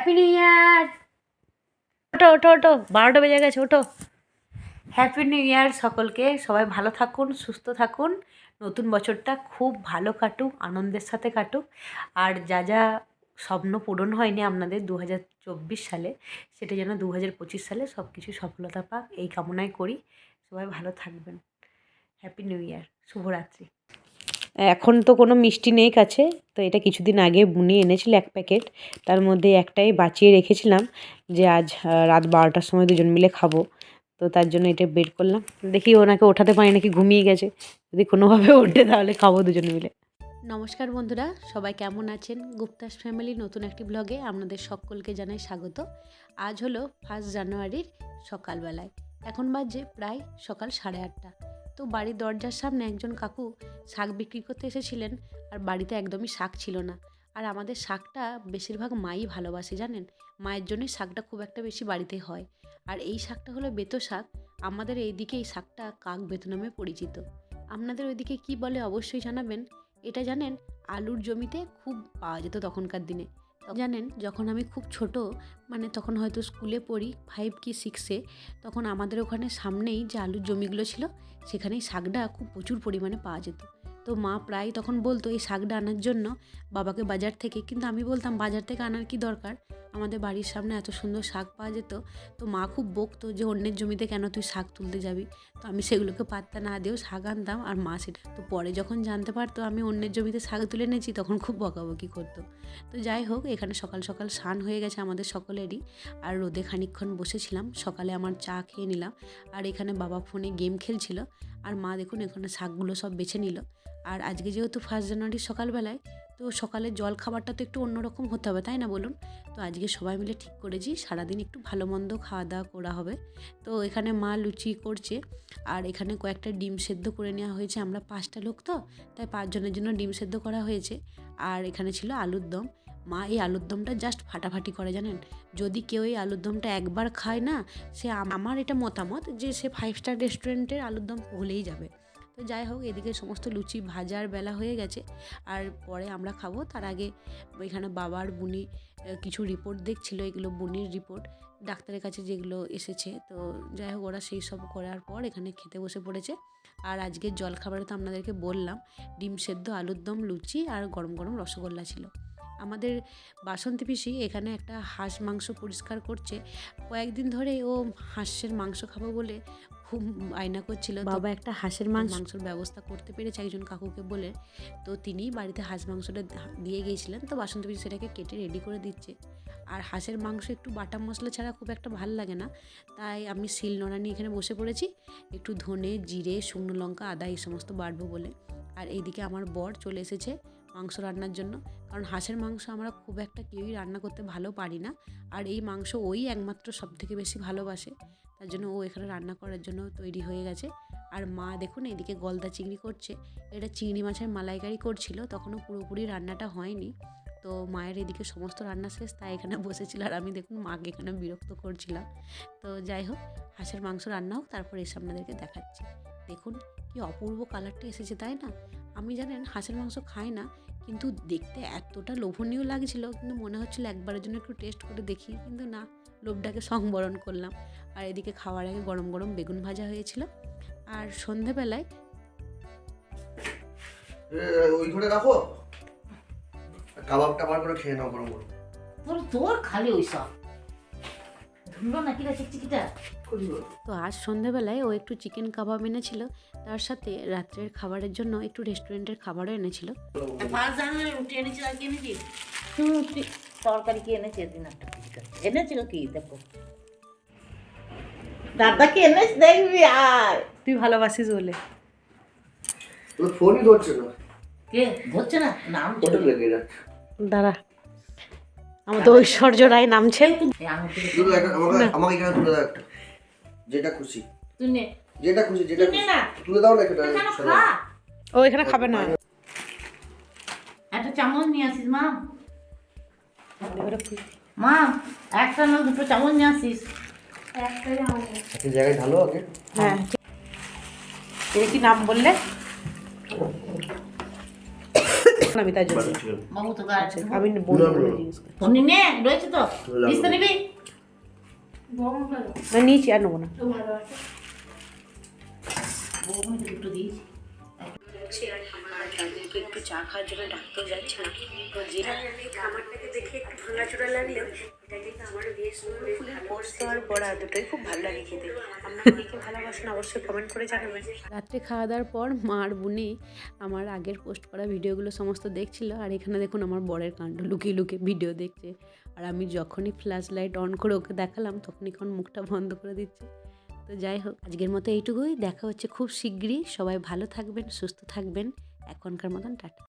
Happy new year ওঠো ওঠো ওঠো, বারোটা বেজে গেছে, ওঠো। হ্যাপি নিউ ইয়ার সকলকে, সবাই ভালো থাকুন, সুস্থ থাকুন। নতুন বছরটা খুব ভালো কাটুক, আনন্দের সাথে কাটুক। আর যা যা স্বপ্ন পূরণ হয়নি আপনাদের দু হাজার চব্বিশ সালে, সেটা যেন দু হাজার পঁচিশ সালে সব কিছু সফলতা পাক, এই কামনাই করি। সবাই ভালো থাকবেন। হ্যাপি নিউ ইয়ার শুভরাত্রি। এখন তো কোনো মিষ্টি নেই কাছে, তো এটা কিছুদিন আগে বুনি এনেছিল এক প্যাকেট, তার মধ্যে একটাই বাঁচিয়ে রেখেছিলাম যে আজ রাত বারোটার সময় দুজন মিলে খাব। তো তার জন্য এটা বের করলাম। দেখি ওনাকে ওঠাতে পারি নাকি, ঘুমিয়ে গেছে। যদি কোনোভাবে ওঠে তাহলে খাব দুজন মিলে। নমস্কার বন্ধুরা, সবাই কেমন আছেন? গুপ্তাস ফ্যামিলি নতুন একটি ব্লগে আপনাদের সকলকে জানাই স্বাগত। আজ হলো ফার্স্ট জানুয়ারির সকালবেলায়। এখন বাজে প্রায় সকাল সাড়ে আটটা। তো বাড়ির দরজার সামনে একজন কাকু শাক বিক্রি করতে এসেছিলেন আর বাড়িতে একদমই শাক ছিল না। আর আমাদের শাকটা বেশিরভাগ মাই ভালোবাসে জানেন? মায়ের জন্যই শাকটা খুব একটা বেশি বাড়িতে হয়। আর এই শাকটা হলো বেতো শাক। আমাদের এইদিকে এই শাকটা কাক বেতো নামে পরিচিত। আপনাদের ওইদিকে কি বলে অবশ্যই জানাবেন। এটা জানেন, আলুর জমিতে খুব পাওয়া যেত তখনকার দিনে। জানেন, যখন আমি খুব ছোট মানে তখন হয়তো স্কুলে পড়ি ফাইভ কি সিক্সে তখন আমাদের ওখানে সামনেই যে আলুর জমিগুলো ছিল, সেখানেই শাকটা খুব প্রচুর পরিমাণে পাওয়া যেত। তো মা প্রায় তখন বলতো, এই শাকটা আনার জন্য বাবাকে বাজার থেকে, কিন্তু আমি বলতাম, বাজার থেকে আনার কি দরকার? আমাদের বাড়ির সামনে এত সুন্দর শাক পাওয়া যেত, তো মা খুব বকতো যে অন্যের জমিতে কেন তুই শাক তুলতে যাবি? তো আমি সেগুলোকে পাত্তা না দিয়েও শাক আনতাম আর মা সেটা, তো পরে যখন জানতে পারতো আমি অন্যের জমিতে শাক তুলে এনেছি তখন খুব বকাবকি করতো। তো যাই হোক, এখানে সকাল সকাল স্নান হয়ে গেছে আমাদের সকলেরই, আর রোদে খানিকক্ষণ বসেছিলাম, সকালে আমার চা খেয়ে নিলাম, আর এখানে বাবা ফোনে গেম খেলছিল, আর মা দেখুন এখানে শাকগুলো সব বেছে নিল। আর আজকে যেহেতু ফার্স্ট জানুয়ারির সকালবেলায় তো সকালের জল খাবারটা তো একটু অন্যরকম হতে হবে, তাই না বলুন? তো আজকে সবাই মিলে ঠিক করেছি, সারাদিন একটু ভালো মন্দ খাওয়া দাওয়া করা হবে। তো এখানে মা লুচি করছে, আর এখানে কয়েকটা ডিম সেদ্ধ করে নেওয়া হয়েছে, আমরা পাঁচটা লোক তো, তাই পাঁচজনের জন্য ডিম সেদ্ধ করা হয়েছে। আর এখানে ছিল আলুর দম। মা এই আলুর দমটা জাস্ট ফাটাফাটি করে, জানেন? যদি কেউ এই আলুর দমটা একবার খায় না, সে আমার এটা মতামত যে সে ফাইভ স্টার রেস্টুরেন্টের আলুর দম হলেই যাবে। তো যাই হোক, এদিকে সমস্ত লুচি ভাজার বেলা হয়ে গেছে। আর পরে আমরা খাব। তার আগে এখানে বাবার বুনি কিছু রিপোর্ট দেখছিল। এগুলো বুনির রিপোর্ট ডাক্তারের কাছে যেগুলো এসেছে। তো যাই হোক, ওরা সেই সব করার পর এখানে খেতে বসে পড়েছে। আর আজকের জলখাবারে তো আপনাদেরকে বললাম, ডিম সেদ্ধ, আলুর দম, লুচি আর গরম গরম রসগোল্লা ছিল। আমাদের বাসন্তী পিসি এখানে একটা হাঁস মাংস পরিষ্কার করছে। কয়েকদিন ধরে ও হাঁসের মাংস খাব বলে খুব আয়না করছিল বাবা একটা হাঁসের মাংস মাংসের ব্যবস্থা করতে পেরেছে একজন কাকুকে বলে। তো তিনি বাড়িতে হাঁস মাংসটা দিয়ে গিয়েছিলেন তো বাসন্তী পিসি সেটাকে কেটে রেডি করে দিচ্ছে। আর হাঁসের মাংস একটু বাটা মশলা ছাড়া খুব একটা ভালো লাগে না তাই আমি শিল নোড়া নিয়ে এখানে বসে পড়েছি। একটু ধনে জিরে শুকনো লঙ্কা আদা এই সমস্ত বাড়বো বলে। আর এইদিকে আমার বর চলে এসেছে মাংস রান্নার জন্য কারণ হাঁসের মাংস আমরা খুব একটা কেউই রান্না করতে ভালো পারি না। আর এই মাংস ওই একমাত্র সব থেকে বেশি ভালোবাসে। তার জন্য ও এখানে রান্না করার জন্য তৈরি হয়ে গেছে। আর মা দেখুন এদিকে গলদা চিংড়ি করছে। এটা চিংড়ি মাছের মালাইকারি করছিল, তখনও পুরোপুরি রান্নাটা হয়নি। তো মায়ের এদিকে সমস্ত রান্না শেষ, তাই এখানে বসেছিল। আর আমি দেখুন মাকে এখানে বিরক্ত করছিলাম। তো যাই হোক, হাঁসের মাংস রান্না হোক, তারপর এসে আপনাদেরকে দেখাচ্ছি। দেখুন কি অপূর্ব কালারটা এসেছে, তাই না? আমি জানেন হাঁসের মাংস খাই না, কিন্তু দেখতে এতটা লোভনীয় লাগছিল, কিন্তু মনে হচ্ছিল একবারের জন্য একটু টেস্ট করে দেখি, কিন্তু না। লোভটাকে সংবরণ করলাম। আর এদিকে খাওয়ার আগে গরম গরম বেগুন ভাজা হয়েছিল। আর সন্ধেবেলায় এ, ওই ঘরে রাখো। কাবাব টাবার করে খেয়ে নাও গরম গরম। তোর তোর খালি ওই নাকি রে তো আজ সন্ধেবেলায় ও একটু চিকেন কাবাব এনেছিল। তার সাথে রাত্রের খাবারের জন্য একটু রেস্টুরেন্টের খাবারও এনেছিল। তরকারি কি এনেছে দিন একটা? ফুচকা এনেছিল কি দেখো দাদা কি এনেছ দেখবি আর তুই ভালোবাসিস বলে ফোনই ধরছে না কে ধরছে না নাম লেগে যাচ্ছে দাঁড়া আমার তো ঐশ্বর্য রায় নামছে আমাকে আমাকে এখানে তুলে দাও একটা যেটা খুশি তুই নে যেটা খুশি যেটা খুশি না তুলে দাও না একটা ও এখানে খাবে না একটা চামচ নিয়ে আসিস মা মা একটা না দুটো চামচ নিয়ে আসিস। একটা জায়গায় ঢালো আগে হ্যাঁ। কি নাম বললে? আমি তাই জন্য বাবু তো গাছ আচ্ছা, আমি বলব। ফোনে নে রয়েছে তো। দিস নিবি? না নিয়েছি আর নেব না। দুটো দিয়েছি। তাদেরকে একটু চা খাওয়ার জন্য ডাকতে যাচ্ছে না তো যেটা খাবারটাকে দেখে একটু ভাঙাচোরা লাগলেও এটা কিন্তু আমার বেশ পোস্ত আর বড়া দুটোই খুব ভালো লাগে খেতে। আপনারা কে কে ভালোবাসেন অবশ্যই কমেন্ট করে জানাবেন। রাত্রে খাওয়া দাওয়ার পর মা আর বুনি আমার আগের পোস্ট করা ভিডিওগুলো সমস্ত দেখছিল। আর এখানে দেখুন আমার বরের কাণ্ড লুকিয়ে লুকিয়ে ভিডিও দেখছে। আর আমি যখনই ফ্ল্যাশ লাইট অন করে ওকে দেখালাম তখনই এখন মুখটা বন্ধ করে দিচ্ছে। তো যাই হোক আজকের মতো এইটুকুই। দেখা হচ্ছে খুব শিগগিরই সবাই ভালো থাকবেন সুস্থ থাকবেন। এখনকার মতন টাটা।